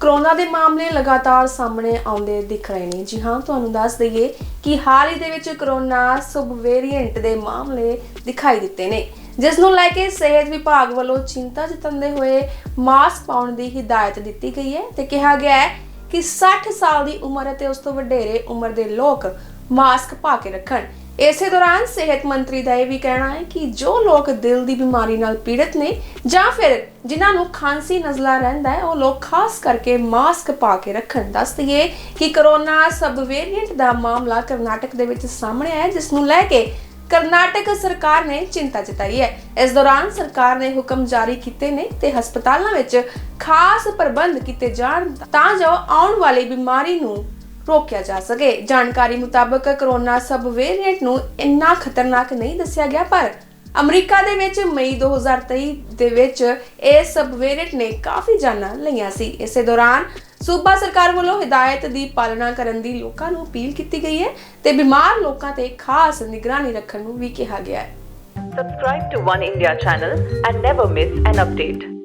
Corona ਦੇ ਮਾਮਲੇ ਲਗਾਤਾਰ ਸਾਹਮਣੇ ਆਉਂਦੇ ਦਿਖ ਰਹੇ ਨੇ। ਜੀ ਹਾਂ, ਤੁਹਾਨੂੰ ਦੱਸ ਦਈਏ ਕਿ ਹਾਲ ਹੀ ਦੇ ਵਿੱਚ ਕਰੋਨਾ ਸਬ ਵੇਰੀਐਂਟ ਦੇ ਮਾਮਲੇ ਦਿਖਾਈ ਦਿੱਤੇ ਨੇ, ਜਿਸ ਨੂੰ ਲੈ ਕੇ ਸਿਹਤ ਵਿਭਾਗ ਵੱਲੋਂ ਚਿੰਤਾ ਜਤਾਉਂਦੇ ਹੋਏ ਮਾਸਕ ਪਾਉਣ ਦੀ ਹਿਦਾਇਤ ਦਿੱਤੀ ਗਈ ਹੈ ਤੇ ਕਿਹਾ ਗਿਆ ਹੈ ਕਿ 60 ਸਾਲ ਦੀ ਉਮਰ ਅਤੇ ਉਸ ਤੋਂ ਵਧੇਰੇ ਉਮਰ ਦੇ ਲੋਕ ਮਾਸਕ ਪਾ ਕੇ ਰੱਖਣ। ਇਸੇ ਦੌਰਾਨ ਸਿਹਤ ਮੰਤਰੀ ਦਾ ਇਹ ਵੀ ਕਹਿਣਾ ਹੈ ਕਿ ਜੋ ਲੋਕ ਦਿਲ ਦੀ ਬਿਮਾਰੀ ਨਾਲ ਪੀੜਤ ਨੇ ਜਾਂ ਫਿਰ ਜਿਨ੍ਹਾਂ ਨੂੰ ਖਾਂਸੀ ਨਜ਼ਲਾ ਰਹਿੰਦਾ ਹੈ ਉਹ ਲੋਕ ਖਾਸ ਕਰਕੇ ਮਾਸਕ ਪਾ ਕੇ ਰੱਖਣ। ਦੱਸ ਦਈਏ ਕਿ ਕਰੋਨਾ ਸਬ ਵੇਰੀਐਂਟ ਦਾ ਮਾਮਲਾ ਕਰਨਾਟਕ ਦੇ ਵਿੱਚ ਸਾਹਮਣੇ ਆਇਆ ਹੈ, ਜਿਸ ਨੂੰ ਲੈ ਕੇ ਕਰਨਾਟਕ ਸਰਕਾਰ ਨੇ ਚਿੰਤਾ ਜਤਾਈ ਹੈ। ਇਸ ਦੌਰਾਨ ਸਰਕਾਰ ਨੇ ਹੁਕਮ ਜਾਰੀ ਕੀਤੇ ਨੇ ਤੇ ਹਸਪਤਾਲਾਂ ਵਿੱਚ ਖਾਸ ਪ੍ਰਬੰਧ ਕੀਤੇ ਜਾਣ ਤਾਂ ਜੋ ਆਉਣ ਵਾਲੀ ਬਿਮਾਰੀ ਨੂੰ ਰੋਕਿਆ ਜਾ ਸਕੇ। ਜਾਣਕਾਰੀ ਮੁਤਾਬਕ ਕਰੋਨਾ ਸਬ ਵੇਰੀਐਂਟ ਨੂੰ ਇੰਨਾ ਖਤਰਨਾਕ ਨਹੀਂ ਦੱਸਿਆ ਗਿਆ, ਪਰ ਅਮਰੀਕਾ ਦੇ ਵਿੱਚ ਮਈ 2023 ਦੇ ਵਿੱਚ ਇਹ ਸਬ ਵੇਰੀਐਂਟ ਨੇ ਕਾਫੀ ਜਾਨਾਂ ਲਈਆਂ ਸੀ। ਇਸੇ ਦੌਰਾਨ ਸੂਬਾ ਸਰਕਾਰ ਵੱਲੋਂ ਹਦਾਇਤ ਦੀ ਪਾਲਣਾ ਕਰਨ ਦੀ ਲੋਕਾਂ ਨੂੰ ਅਪੀਲ ਕੀਤੀ ਗਈ ਹੈ ਤੇ ਬਿਮਾਰ ਲੋਕਾਂ ਤੇ ਖਾਸ ਨਿਗਰਾਨੀ ਰੱਖਣ ਨੂੰ ਵੀ ਕਿਹਾ ਗਿਆ ਹੈ। Subscribe to One India channel and never miss an update.